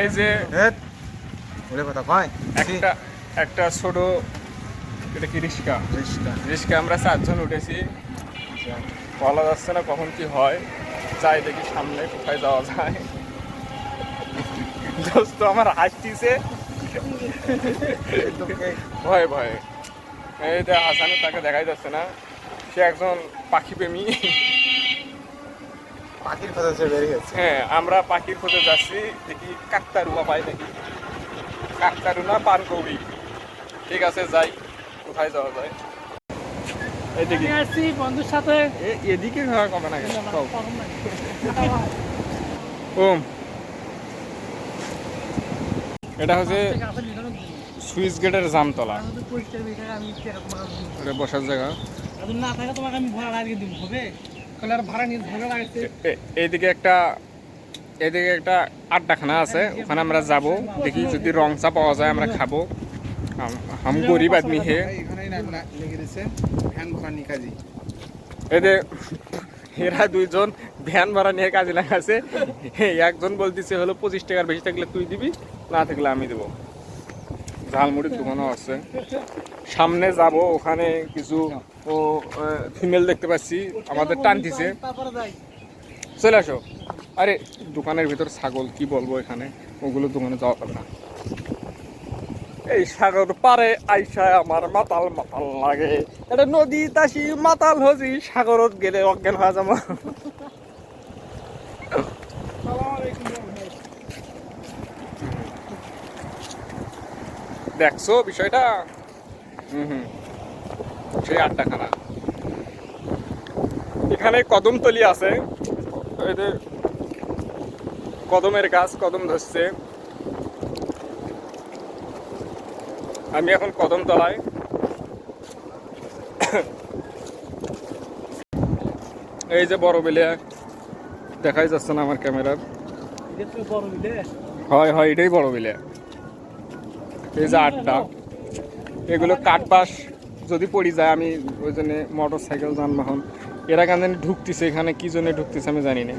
এই যে ওরে কথা কয়? একটা একটা ছোট এটা কি রিক্সা রিস্কা। রিক্সা আমরা চারজন উঠেছি। বলা যাচ্ছে না কখন কি হয়। যাই দেখি সামনে কোথায় যাওয়া যায়। দোস্ত আমার হাসতিছে। ভয় ভয়। এই যে হাসানে তাকে দেখাই যাচ্ছে না। সে একজন পাখি প্রেমী পাখির সে বেরিয়ে গেছে। হ্যাঁ আমরা পাখির খোঁজে যাচ্ছি দেখি কাকতারুয়া পাই নাকি। কাকতারুনা পানকৌড়ি ঠিক আছে যাই কোথায় যাওয়া যায়? এই দেখি। আসছি বন্ধুর সাথে। এ- এদিকে ঘোরা কমে না। ওম। এটা হচ্ছে। সুইচ গেটের জামতলা? এটা বসার জায়গা। না থাকে তোমাকে আমি ভাড়া লাগিয়ে দিব হবে? এইদিকে একটা এদিকে একটা আড্ডাখানা আছে, ওখানে আমরা যাব, দেখি যদি রং চা পাওয়া যায় আমরা খাব। হাম- গরিব আদমি হে। এদের এরা দুইজন ভ্যান ভাড়া নিয়ে কাজে লাগাছে একজন বলতেছে হলো পঁচিশ টাকার বেশি থাকলে তুই দিবি, না থাকলে আমি দেবো। ঝালমুড়ির দোকানও আছে। সামনে যাব, ওখানে কিছু, ও ফিমেল দেখতে পাচ্ছি, আমাদের তারপরে যাই চলে আসো। আরে, দোকানের ভিতর ছাগল, কি বলব এখানে? ওগুলো দোকানে যাওয়া যাবে না। এই সাগর পারে, আইসায় আমার মাতাল মাতাল লাগে। এটা নদী, তাসি, মাতাল হজি, সাগরত গেলে অজ্ঞান হয়ে যাব। দেখছ বিষয়টা? হুম হুম। সেই আড্ডাখানা এখানে কদমতলি আছে। কদমের গাছ কদম ধরছে। আমি এখন কদম তলায়। এই যে বড় বেলে। দেখাই যাচ্ছে না আমার ক্যামেরার। হয় হয় এটাই বড় বিলে। এই যে আটটা। এগুলো কাঠবাস যদি পড়ি যায়, আমি ওই জন্য মোটর সাইকেল যানবাহন। এরা কেন জানি ঢুকতেছে, এখানে কি জন্য ঢুকতেছে আমি জানি না।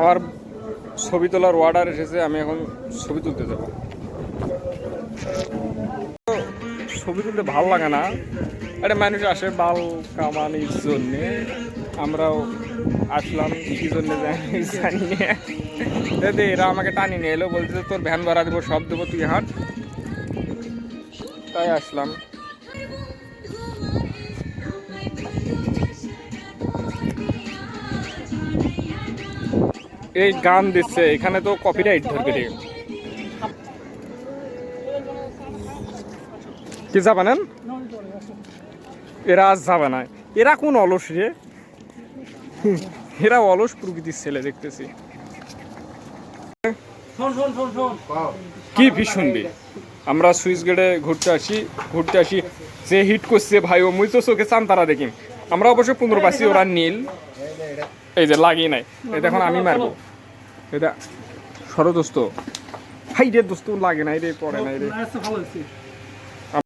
আমার ছবি তোলার অর্ডার এসেছে, আমি এখন ছবি তুলতে যাব। ছবি তুলতে ভালো লাগে না। একটা মানুষ আসে বাল কামানির জন্যে। আমরাও আসলাম কি জন্য। জানি দাদা, এরা আমাকে টানি নিয়ে এলো বলছে তোর ভ্যান ভাড়া দেবো, সব দেবো তুই, হাঁট। তাই আসলাম। এই গান দিচ্ছে, এখানে তো কপিরাইট ধরবে রে। কি যাবানেন এরা আজ যাবে না এরা কোন অলস রে? এরা অলস প্রকৃতির ছেলে দেখতেছি। কি ভি শুনবি আমরা সুইচ গেটে ঘুরতে আসি ঘুরতে আসি, যে হিট করছে ভাই, ও মুই তো চোখে চান তারা দেখি আমরা অবশ্য পনেরো পাচ্ছি ওরা নীল। এই যে লাগিয়ে নাই। এটা এখন আমি মারবো। এটা সরদোস্ত হাই রে দোস্ত লাগে নাই রে পরে নাই রে।